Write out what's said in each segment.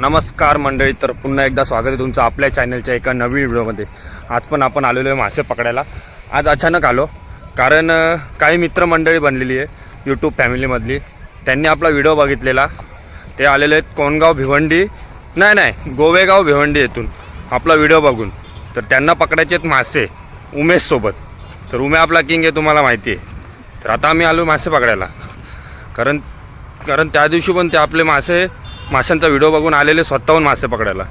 नमस्कार मंडळी तर पुन्हा एकदा स्वागत आहे तुमचं आपल्या चॅनलच्या एका नवीन व्हिडिओमध्ये. आज पण आपण आलेलो आहे मासे पकडायला. आज अचानक आलो कारण काही मित्रमंडळी बनलेली आहे यूट्यूब फॅमिलीमधली त्यांनी आपला व्हिडिओ बघितलेला. ते आलेले आहेत कोणगाव भिवंडी नाही नाही गोवेगाव भिवंडी येथून. आपला व्हिडिओ बघून. तर त्यांना पकडायचे आहेत मासे उमेशसोबत तर उमे आपला किंग आहे तुम्हाला माहिती आहे. तर आता आम्ही आलो मासे पकडायला. कारण कारण त्या दिवशी पण ते आपले मासे माशांचा व्हिडिओ बघून आलेले स्वतःहून मासे पकडायला.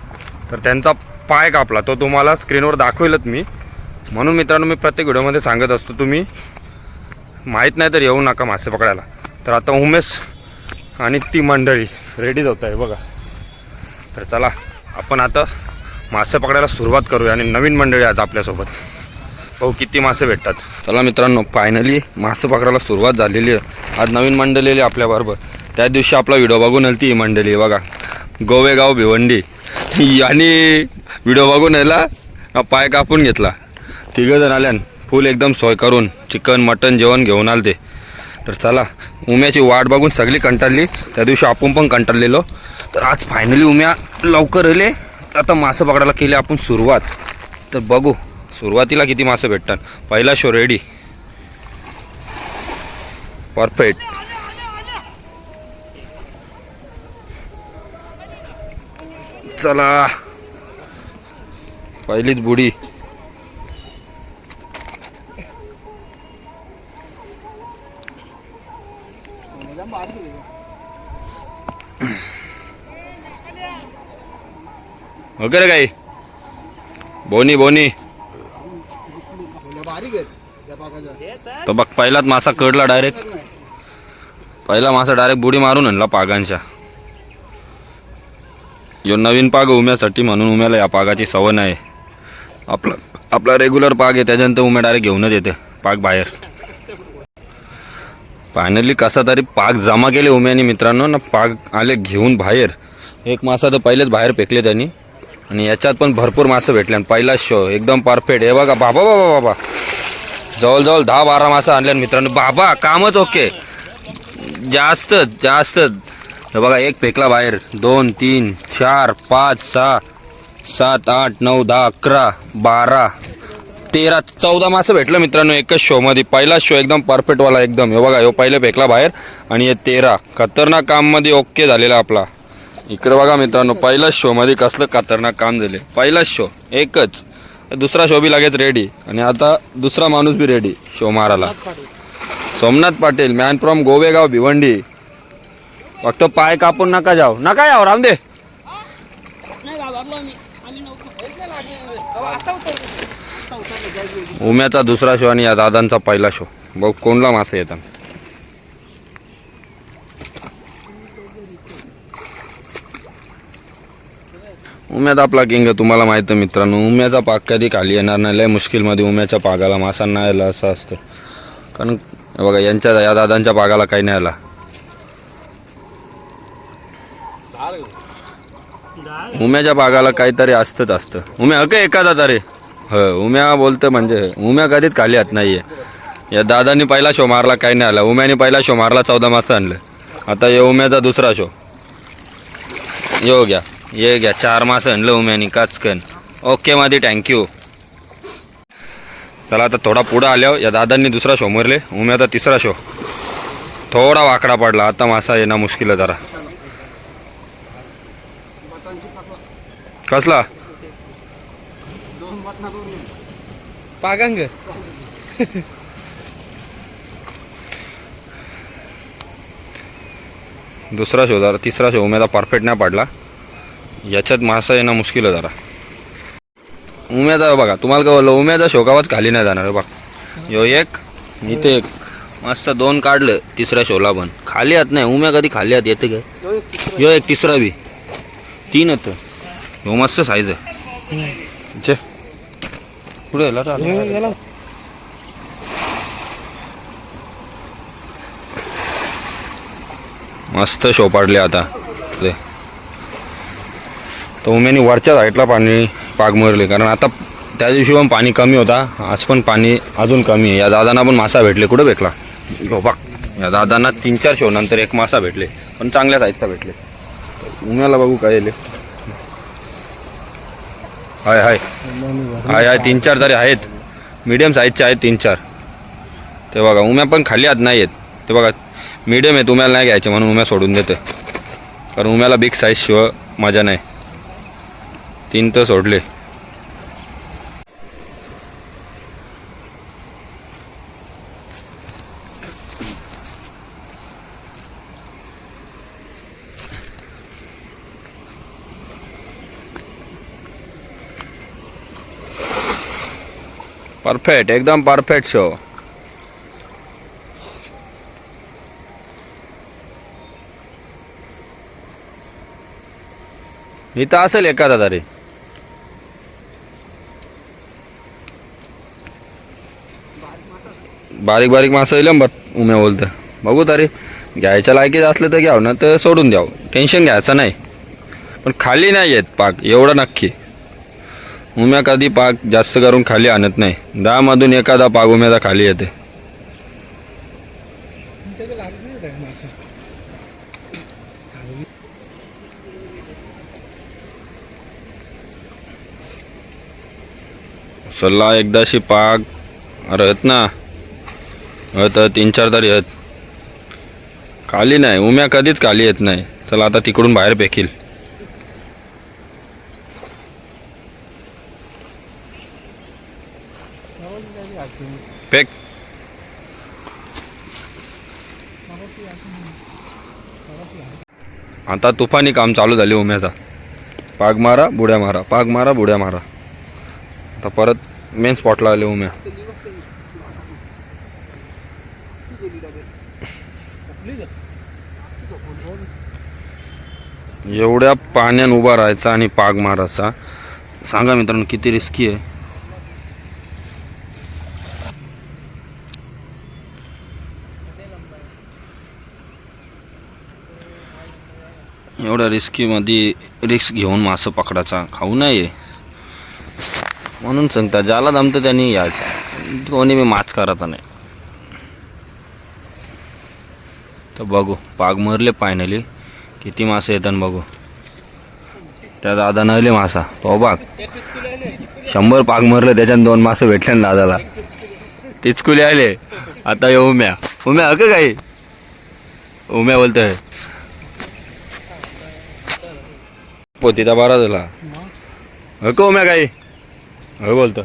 तर त्यांचा पाय कापला. तो तुम्हाला स्क्रीनवर दाखवेलच मी. म्हणून मित्रांनो मी प्रत्येक व्हिडिओमध्ये सांगत असतो तुम्ही माहीत नाही तर येऊ नका मासे पकडायला. तर आता उमेश आणि ती मंडळी रेडीच होत आहे बघा. तर चला आपण आता मासे पकडायला सुरुवात करूया आणि नवीन मंडळी आज आपल्यासोबत. भाऊ किती मासे भेटतात. चला मित्रांनो फायनली मासे पकडायला सुरुवात झालेली आहे. आज नवीन मंडळी आपल्याबरोबर. त्या दिवशी आपला व्हिडिओ बघून आली ती मंडळी बघा. गोवेगाव भिवंडी. आणि व्हिडिओ बघून यायला पाय कापून घेतला. तिघं जण आल्यान फुल एकदम सोय करून चिकन मटन जेवण घेऊन आले ते तर चला उम्याची वाट बघून सगळी कंटाळली. त्या दिवशी आपण पण कंटाळलेलो. तर आज फायनली उम्या लवकर आले. आता मासे पकडायला केली आपण सुरुवात. तर बघू सुरुवातीला किती मासे भेटतात. पहिला शो रेडी परफेक्ट चला. पहिलीच बुडी. हो वगैरे रे काही बोनी बोनी. तो बघ पहिलाच मासा कडला डायरेक्ट पहिला मासा डायरेक्ट बुडी मारून आणला पागांच्या. यो नवीन पाग उम्यासाठी म्हणून उम्याला या पागाची सवय नाही. आपला आपला रेग्युलर पाग आहे त्याच्यानंतर उम्या डायरेक्ट घेऊनच येते पाग बाहेर. फायनली कसा तरी पाग जमा केले उम्याने मित्रांनो ना पाग आले घेऊन बाहेर. एक मासा तर पहिलेच बाहेर फेकले त्यांनी. आणि याच्यात पण भरपूर मासे भेटले. आणि पहिला शो एकदम परफेक्ट हे बघा बाबा बाबा बाबा. जवळजवळ दहा बारा मासा आणल्या मित्रांनो बाबा कामच ओके जास्त जास्त. बघा एक फेकला बाहेर. दोन तीन चार पाच सहा सात आठ नऊ दहा अकरा बारा तेरा चौदा मासं भेटलं मित्रांनो एकच शोमध्ये पहिला शो एकदम परफेक्टवाला एकदम. हे बघा ह्यो पहिले फेकला बाहेर आणि हे तेरा. खतरनाक काममध्ये ओके झालेला आपला. इकडं बघा मित्रांनो पहिलाच शोमध्ये कसलं खतरनाक काम झाले. पहिलाच शो एकच. दुसरा शो बी लगेच रेडी आणि आता दुसरा माणूस बी रेडी शो मारायला. Somnath Patil man from Govegaon Bhiwandi. फक्त पाय कापून नका जाऊ. नका याव रामदे उम्याचा दुसरा शो आणि या दादांचा पहिला शो बघ कोणला मासे येतात. उम्यात आपला किंग तुम्हाला माहिती आहे मित्रांनो उम्याचा पाक कधी खाली येणार नाही. लय मुश्किलमध्ये उम्याच्या पागाला मासा नाही आला असं असतं. कारण बघा यांच्या या दादांच्या पागाला काही नाही आला. उम्याच्या बागाला काहीतरी असतंच असतं. उम्या अगं एखादा तरी. ह उम्या बोलतं म्हणजे उम्या कधीच खाली येत आहे या दादांनी पहिला शो मारला काही नाही आला. उम्याने पहिला शो मारला चौदा मासं आणलं. आता या उम्याचा दुसरा शो. यो घ्या ये घ्या चार मासं आणलं उम्यानी काचकन ओके मादी थँक्यू चला आता थोडा पुढं आल्यावर या दादांनी दुसरा शो मरले उम्याचा तिसरा शो. थोडा वाकडा पडला आता मासा येणं मुश्किल आहे जरा. कसला? पागांग. दुसरा शो जरा तिसरा शो उम्याचा परफेक्ट नाही पडला. याच्यात मासा येणं मुश्किल आहे जरा. उम्याचा बघा तुम्हाला काय बोललं उम्याचा शोकावाच खाली नाही जाणार बघ. यो एक इथे एक. मस्त दोन काढलं तिसऱ्या शोला पण. खाली येत नाही उम्या कधी खाली येत येते काय? यो एक तिसरा बी. तीन येतं ह्यो मस्त साईज आहे. चे. पुढे याला आला. मस्त शो पाडले आता. ते तर उम्यानी वरच्या साईडला पाणी पाग मारले कारण आता त्या दिवशी पण पाणी कमी होता. आज पण पाणी अजून कमी आहे. या दादांना पण मासा भेटले. कुठं भेटला? हो बघ. या दादांना तीन चार शो नंतर एक मासा भेटले. पण चांगल्या साईजचा भेटले. उम्याला बघू काय येले हाय हाय. हाय हाय तीन चार तरी आहेत. मीडियम साईजचे आहेत तीन चार. ते बघा उम्या पण खाली आत नाही आहेत ते बघा मीडियम आहेत उम्याला नाही घ्यायचे म्हणून उम्या सोडून देते कारण उम्याला बिग साईज शिवाय मजा नाही. तीन तर सोडले. परफेक्ट एकदम परफेक्ट शो इथं असेल एखादा तरी. बारीक बारीक मासं येईल बघ उमे बोलतं. बघू तरी. घ्यायच्या लायकीच असलं तर घ्याव ना तर सोडून द्यावं. टेन्शन घ्यायचं नाही. पण खाली नाही येत पाक एवढं नक्की. उम्या कधी पाक जास्त करून खाली आणत नाही. दहामधून एखादा पाक उम्याचा खाली येते. सल्ला एकदाशी पाक अरे आहेत ना हत तीन चार तरी हत खाली नाही उम्या कधीच खाली येत नाही. चला आता तिकडून बाहेर फेकील. फेक आता तुफानी काम चालू झाले उम्याचा. पाग मारा बुड्या मारा. पाग मारा बुड्या मारा. आता परत मेन स्पॉटला आले उम्या. एवढ्या पाण्यान उभा राहायचा आणि पाग मारायचा. सांगा मित्रांनो किती रिस्की आहे. एवढ्या रिस्कीमध्ये रिस्क घेऊन मासं पकडायचा खाऊ नये. म्हणून सांगता ज्याला जमतं त्यांनी यायचं. कोणी मी माच करायचा नाही. तर बघू पाग मरले फायनली किती मासे येतात बघू. त्या दादा नले मासा तो बाग शंभर पाग मरले त्याच्यात दोन मासे भेटले ना दादाला. तिचकुले आले. आता ये उम्या उम्या अगं काही? उम्या बोलतोय. पोतीचा बारा झाला. हक उम्या काही हो बोलतो.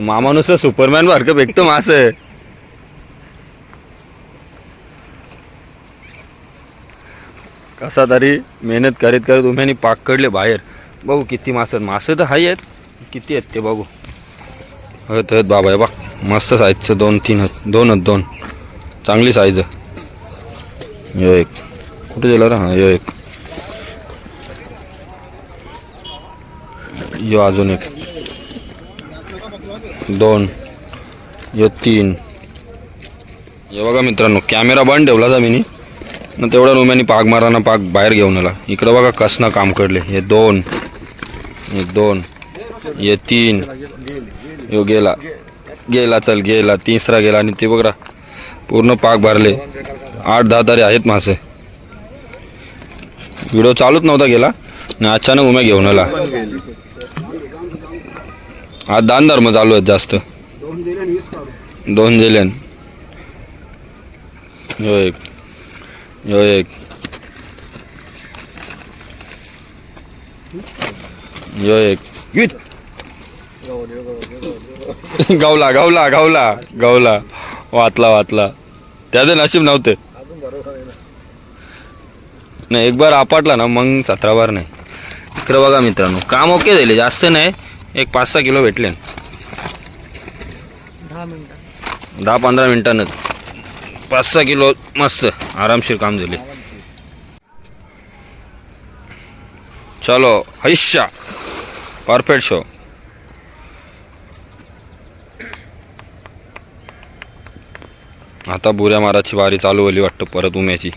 मामा नुसतं सुपरमॅन सारखं भेटतो मास. कसा तरी मेहनत करीत करत उम्यानी पाक कडले बाहेर. बघू किती मास आहेत. मासे तर हाय आहेत. किती आहेत ते बघू. आहेत आहेत बाबा हे बघ. मस्त साईजचं दोन तीन आहेत दोन आहेत दोन. चांगली साईज यो एक. कुठे गेला रे? हां यो एक. यो अजून एक. दोन. यो तीन. हे बघा मित्रांनो कॅमेरा बंद ठेवला जा मी न तेवढ्या रुम्यानी पाग माराना पाग बाहेर घेऊन आला. इकडं बघा कसनं काम कडले हे दोन. हे दोन. हे तीन. यो गेला. गेला चल गेला. तिसरा गेला आणि ते बघा. पूर्ण पाक भरले. आठ दहा तरी आहेत मासे. व्हिडिओ चालूच नव्हता गेला. आणि अचानक उम्या घेऊन आला. आज दान धर्म चालू आहेत जास्त. दोन दिले आणि वीस काढू. दोन दिल्यान यो एक. यो एक. यो एक. गावला गावला गावला गावला. वाचला वाचला. त्याचं नशीब नव्हते. नाही एक बार आपटला ना मग सतरा बार नाही. इकडं बघा मित्रांनो काम ओके झाले जास्त नाही. एक पाच सहा किलो भेटले. दहा मिनिटं. दहा पंधरा मिनिटांनंच पाच सहा किलो मस्त आरामशीर काम झाले. चलो हैशा परफेक्ट शो आता बुऱ्या माराची बारी चालू झाली वाटतं परत उम्याची.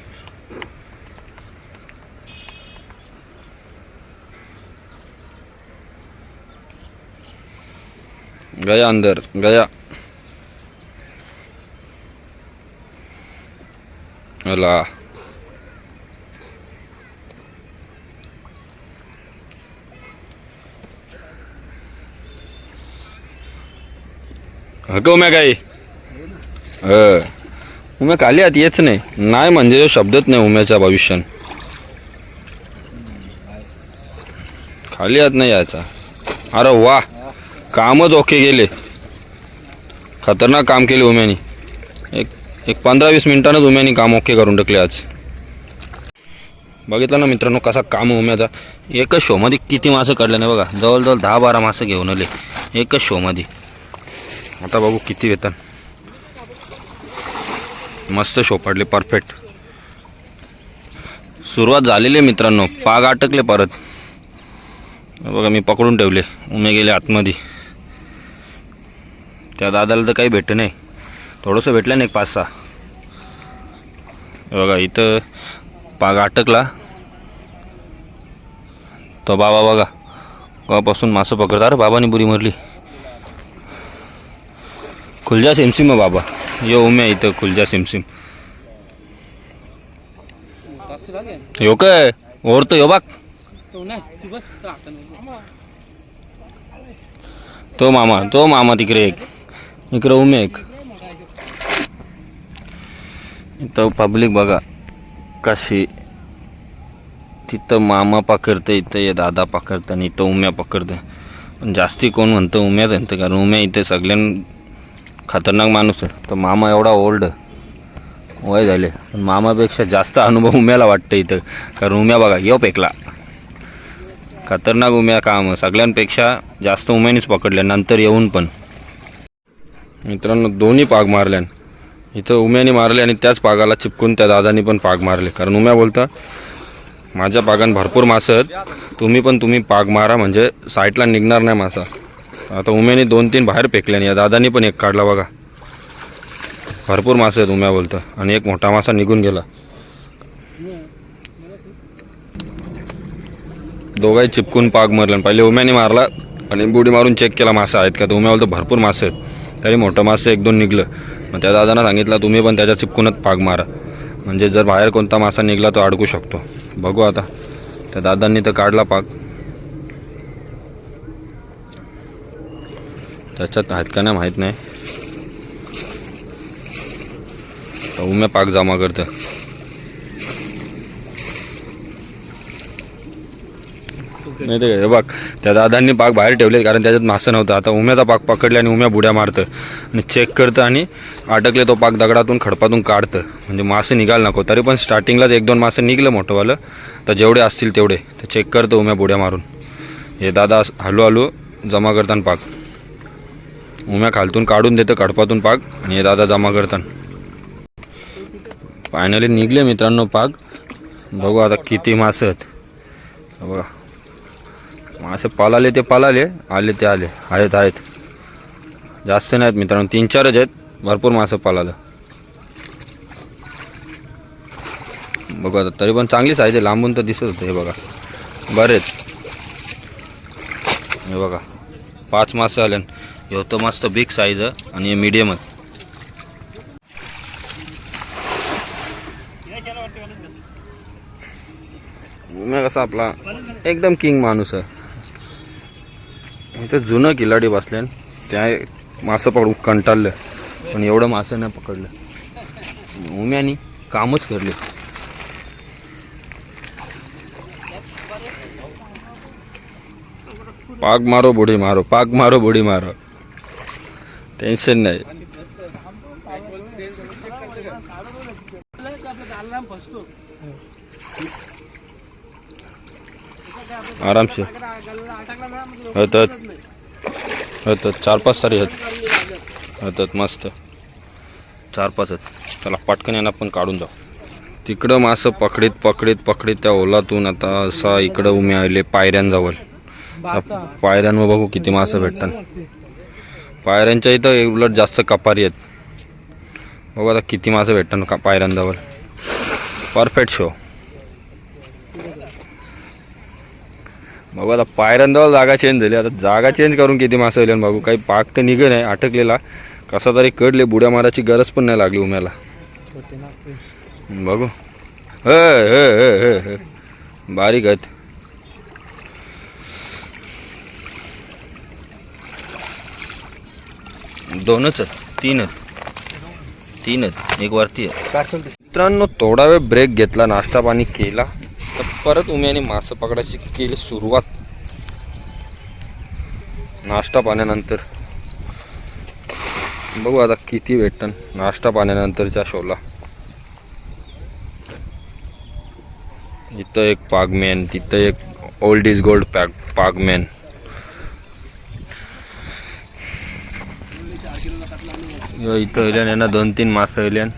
गया अंदर गया। अला हकव मॅ काही उम्या खाली आत येच नाही। नाही म्हणजे शब्दच नाही उम्याच्या भविष्यान खाली आत नाही याचा अरे वा. कामच ओके गेले खतरनाक काम केले उम्यानी. एक एक पंधरा वीस मिनटानंच उम्यानी काम ओके करून टाकले आज. बघितलं ना मित्रांनो कसा काम उम्याचा. एकच शोमध्ये किती मासं काढले नाही बघा. जवळजवळ दहा बारा मासे घेऊन आले. एकच शोमध्ये आता बघू किती वेतन. मस्त शो पडले परफेक्ट सुरुवात झालेली आहे मित्रांनो. पाग अटकले परत. बघा मी पकडून ठेवले. उमे गेले आतमध्ये. त्या दादाला तर काही भेटतं नाही. थोडंसं भेटलं नाही एक पाच सहा. बघा इथं पाग अटकला. तो बाबा बघा केव्हापासून मासं पकडता अरे बाबाने बुरी मरली. खुलजा सिमसिम आहे बाबा. यो उम्या इथं खुलजा सिमसिम यो काय? ओरतो यो बाग. तो मामा तो मामा तिकडे एक. इकडं उमे एक. इथं पब्लिक बघा कशी तिथं मामा पकडतं इथं हे दादा पकडतं आणि इथं उम्या पकडतं. पण जास्ती कोण म्हणतं उम्याच म्हणतं कारण उम्या इथे सगळ्यां खतरनाक माणूस आहे. तर मामा एवढा ओल्ड वय झाले. पण मामापेक्षा जास्त अनुभव उम्याला वाटतं इथं. कारण उम्या बघा यो पेकला. खतरनाक उम्या काम सगळ्यांपेक्षा जास्त उम्यानीच पकडल्या नंतर येऊन पण. मित्रांनो दोन्ही पाग मारल्यान इथं उम्याने मारले आणि त्याच पागाला चिपकून त्या दादानी पण पाग मारले. कारण उम्या बोलता माझ्या पागान भरपूर मासं आहेत तुम्ही पण तुम्ही पाग मारा म्हणजे साईडला निघणार नाही मासा. आता उम्याने दोन तीन बाहेर फेकले आणि या दादानी पण एक काढला बघा. भरपूर मासे आहेत उम्या बोलतं आणि एक मोठा मासा निघून गेला. दोघाही चिपकून पाग मारल्यान पहिले उम्याने मारला आणि बुडी मारून चेक केला मासा आहेत का? तर उम्या बोलतो भरपूर मासे आहेत. तरी मोठं मासे एक दोन निघलं. मग त्या दादांना सांगितलं तुम्ही पण त्याच्या चिपकूनच पाग मारा. म्हणजे जर बाहेर कोणता मासा निघला तो अडकू शकतो. बघू आता. त्या दादांनी तर काढला पाग त्याच्यात आहेत का नाही माहीत नाही. तर उम्या पाक जमा करतं. नाही ते हे बघ त्या दादांनी पाक बाहेर ठेवले कारण त्याच्यात मासं नव्हतं. आता उम्याचा पाक पकडले आणि उम्या बुड्या मारतं. आणि चेक करतं आणि अटकले तो पाक दगडातून खडपातून काढतं. म्हणजे मासे निघायला नको. तरी पण स्टार्टिंगलाच एक दोन मासे निघलं मोठंवालं. तर जेवढे असतील तेवढे. तर चेक करतं उम्या बुड्या मारून. हे दादा हळूहळू जमा करताना पाक. उम्या खालतून काढून देतं खडपातून पाक. आणि हे दादा जमा करताना. फायनली निघले मित्रांनो पाक. बघू आता किती मासे आहेत. बघा. मासे पालाले ते पालाले आले ते आले. आहेत आहेत. जास्त नाहीत मित्रांनो तीन चारच आहेत. भरपूर मासे पालालं. बघू आता तरी पण चांगली साईज आहे लांबून तर दिसत होतं हे बघा. बरेच हे बघा पाच मासे आले. हे होतं मस्त बिग साईज आणि हे मीडियम आहे कसा आपला? एकदम किंग माणूस आहे. इथं जुनं किलाडी बसले त्या मासं पकडून कंटाळलं. पण एवढं मासं नाही पकडलं. उम्यानी कामच करले. पाग मारो बुडी मारो. पाग मारो बुडी मारो. टेन्शन नाही. आरामशीर होतात. होतात. चार पाच सारी आहेत. होतात मस्त. चार पाच आहेत. त्याला पटकन यांना पण काढून जाऊ. तिकडं मासं पकडीत पकडीत पकडीत त्या ओलातून आता असा इकडं उमे आले पायऱ्यांजवळ. पायऱ्यांवर बघू किती मासं भेटतात. पायऱ्यांच्या इथं उलट जास्त कपारी आहेत. बघू आता किती मासं भेटतात का पायऱ्यांजवळ. परफेक्ट शो बाबा आता पायऱ्यांजवळ जागा चेंज झाली. आता जागा चेंज करून किती मासं आले बाबू काही पाक तर निघे नाही अटकलेला. कसा तरी कडले बुड्या मारायची गरज पण नाही लागली उम्याला. बघू. हे हे बारीक आहेत. दोनच आहेत तीन आहेत. तीन आहेत एक वरती आहे. मित्रांनो थोडा वेळ ब्रेक घेतला नाश्ता पाणी केला. परत उम्याने मासं पकडायची केली सुरुवात. नाश्ता पाण्यानंतर. बघू आता किती भेटन नाश्ता पाण्यानंतरच्या शोला. इथं एक पागमॅन तिथं एक ओल्ड इज गोल्ड पॅग पागमॅन. इथं येल्यान यांना दोन तीन मासं येल्यान.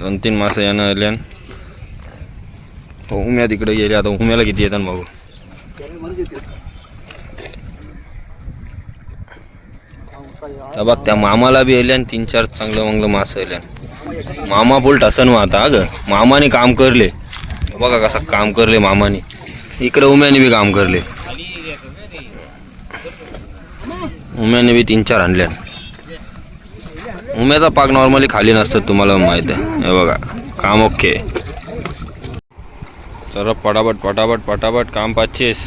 दोन तीन मासं यांना येल्यान. हो, उम्या तिकडे गेले आता उम्याला किती येतात बघू. तर बघ त्या मामाला बी येल्यान तीन चार चांगलं मंगलं मास येल्यान मामा फुल टसन आता अगं. मामाने काम करले. बघा कसं काम करले मामाने. इकडे उम्याने बी काम करले. उम्याने बी तीन चार आणल्या उम्याचा पाक नॉर्मली खाली नसतात तुम्हाला माहीत आहे. हे बघा काम ओके चला पटापट पटापट पटापट काम पाचशेस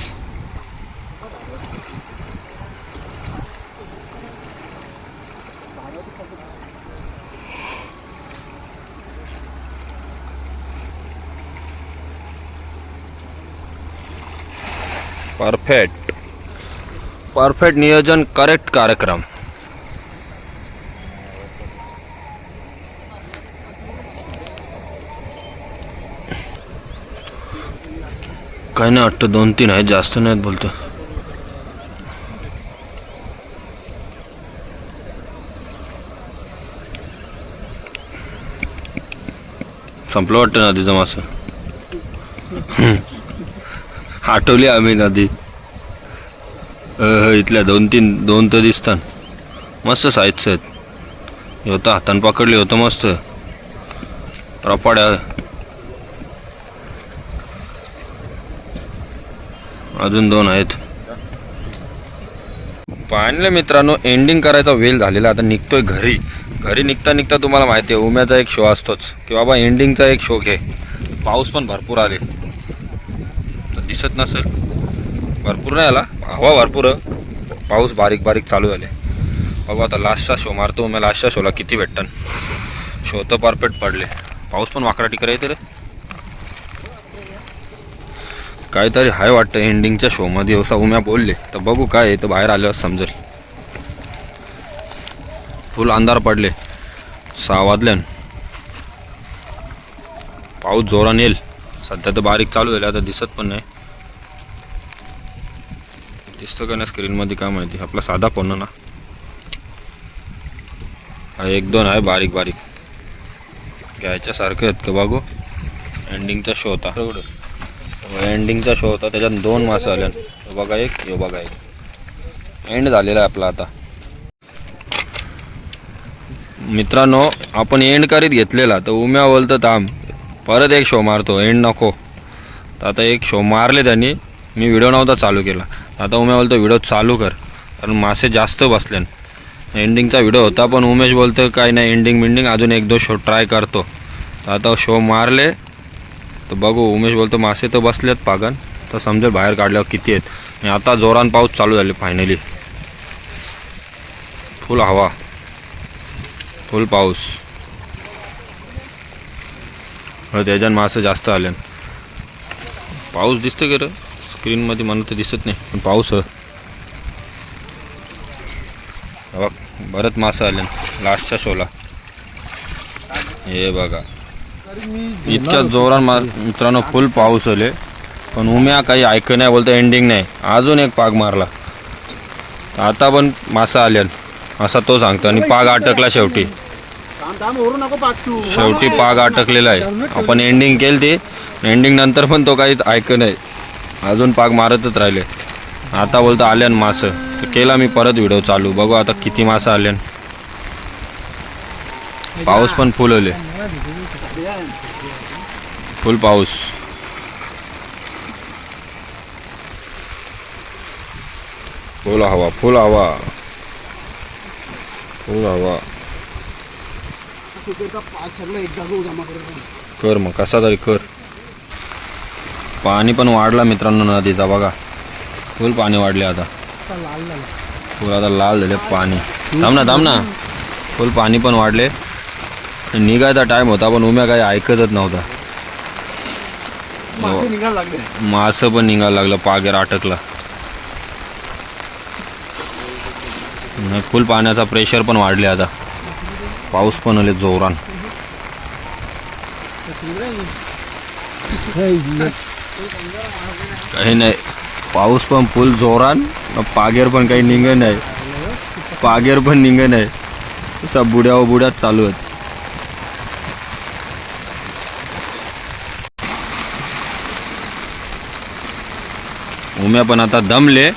परफेक्ट परफेक्ट नियोजन करेक्ट कार्यक्रम काही नाही वाटतं दोन तीन आहेत जास्त नाहीत बोलतो. संपलं वाटतं नदीचं मासं? आठवली आम्ही नदी इथल्या दोन तीन दोन तर दिसतात. मस्त साईजचं आहेत. हे होतं हातानं पकडले होतं मस्त. रपाड्या अजून दोन आहेत. पाहिलं मित्रांनो एंडिंग करायचा वेल झालेला आता निघतोय घरी. घरी निघता निघता तुम्हाला माहिती आहे उम्याचा एक शो असतोच. की बाबा एंडिंगचा एक शो घे. पाऊस पण भरपूर आले. तर दिसत नसेल. भरपूर नाही आला. हवा भरपूर पाऊस बारीक बारीक चालू झाले. बाबा आता लास्टचा शो मारतो. उम्या लास्टच्या शोला किती भेटतं शो तर परफेक्ट पडले. पाऊस पण वाकडा टिकरा येते रे. काहीतरी हाय वाटतं एंडिंगच्या शोमध्ये असा हो, उम्या बोलले. तर बघू काय तर बाहेर आल्यावर समजेल. फुल अंधार पडले. सहा वाजल्यान पाऊस जोरान येईल. सध्या तर बारीक चालू झाले आता दिसत पण नाही. दिसतं का ना स्क्रीनमध्ये काय माहिती. आपला साधा फोन ना. एक दोन आहे बारीक बारीक. घ्यायच्यासारखे आहेत का बघू. एंडिंगचा शो होता. एंडिंगचा शो होता त्याच्यात दोन मासे आले बघा एक यो बघा एक. एंड झालेला आहे आपला आता. मित्रांनो आपण एंड करीत घेतलेला. तर उम्या बोलतं थांब. परत एक शो मारतो. एंड नको. तर आता एक शो मारले त्यांनी. मी व्हिडिओ नव्हता चालू केला. आता उम्या बोलतो व्हिडिओ चालू कर. कारण मासे जास्त बसले एंडिंगचा व्हिडिओ होता पण उमेश बोलतो काय नाही एंडिंग बिंडिंग अजून एक दोन शो ट्राय करतो. तर आता शो मारले. तर बघू उमेश बोलतो मासे तर बसलेत पागन तर समजेल बाहेर काढल्यावर किती आहेत. आणि आता जोरान पाऊस चालू झाले फायनली फुल हवा. फुल पाऊस. हो त्याच्यानं मासे जास्त आले. पाऊस दिसतं की रे? स्क्रीनमध्ये मला तर दिसत नाही पण पाऊस बघ बरंच मासं आले लास्टच्या शोला हे बघा. इतक्या जोरात मा मित्रांनो फुल पाऊस आले. पण उम्या काही ऐक नाही बोलतं एंडिंग नाही. अजून एक पाग मारला. आता पण मासा आल्यान. असा तो सांगतो. आणि पाग अटकला शेवटी. शेवटी पाग अटकलेला आहे. आपण एंडिंग केली ते. एंडिंग नंतर पण तो काही ऐक नाही. अजून पाग मारतच राहिले. आता बोलतो आल्यान मासं. तर केला मी परत व्हिडिओ चालू. बघू आता किती मासं आल्यान. पाऊस पण फुल आले. फुल पाऊस फुल हवा फुल हवा फुल हवा कर मग कसा तरी कर. पाणी पण वाढला मित्रांनो नदीचा बघा. फुल पाणी वाढले आता. फुल आता लाल झाले पाणी. थांब ना थांब ना. फुल पाणी पण वाढले. निघायचा टाइम होता पण उम्या काही ऐकतच नव्हता. मासे निघायला लागले. मासं पण निघायला लागलं पागेर अटकला. फुल पाण्याचा प्रेशर पण वाढले आता. पाऊस पण आले जोरान. काही नाही पाऊस पण फुल जोरान पागेर पण काही निघ नाही. पागेर पण निघ नाही. असा बुड्या बुड्यात चालू आहेत. उम्या पण आता दमले.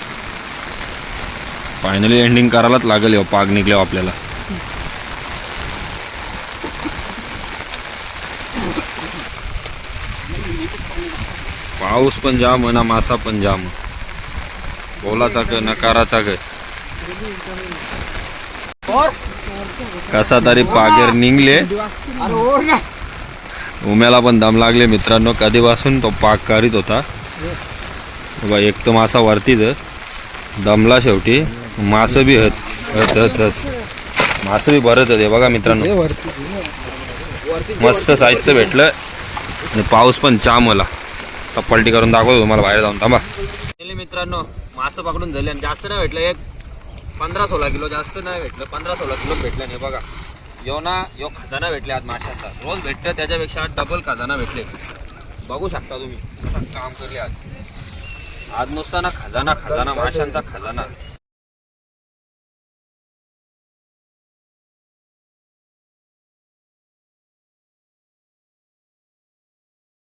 फायनली एंडिंग करायलाच लागेल हो पाग निघले आपल्याला. पाऊस पण जाम ना मासा पण जाम बोलाचा ग नकाराचा ग कसा तरी पागेर निघले. उम्याला पण दम लागले मित्रांनो कधीपासून तो पाक करीत होता. बघा एक तर मासा वरतीच. दमला शेवटी. मासं बी हत हत हत हत मासं बी भरत होते बघा मित्रांनो. मस्त साईजचं भेटलं आणि पाऊस पण जाम होला पलटी करून दाखवतो तुम्हाला बाहेर जाऊन. थांबा. मित्रांनो मासं पकडून झाले आणि जास्त नाही भेटलं. एक पंधरा सोळा किलो जास्त नाही भेटलं. पंधरा सोळा किलो भेटलं नाही. बघा. यो ना यो खजाना भेटले आज माशाचा. रोज भेटतं त्याच्यापेक्षा डबल खजाना भेटले. बघू शकता तुम्ही. काम करले आज. आज नुसता ना खजाना खजाना माशांचा खजाना.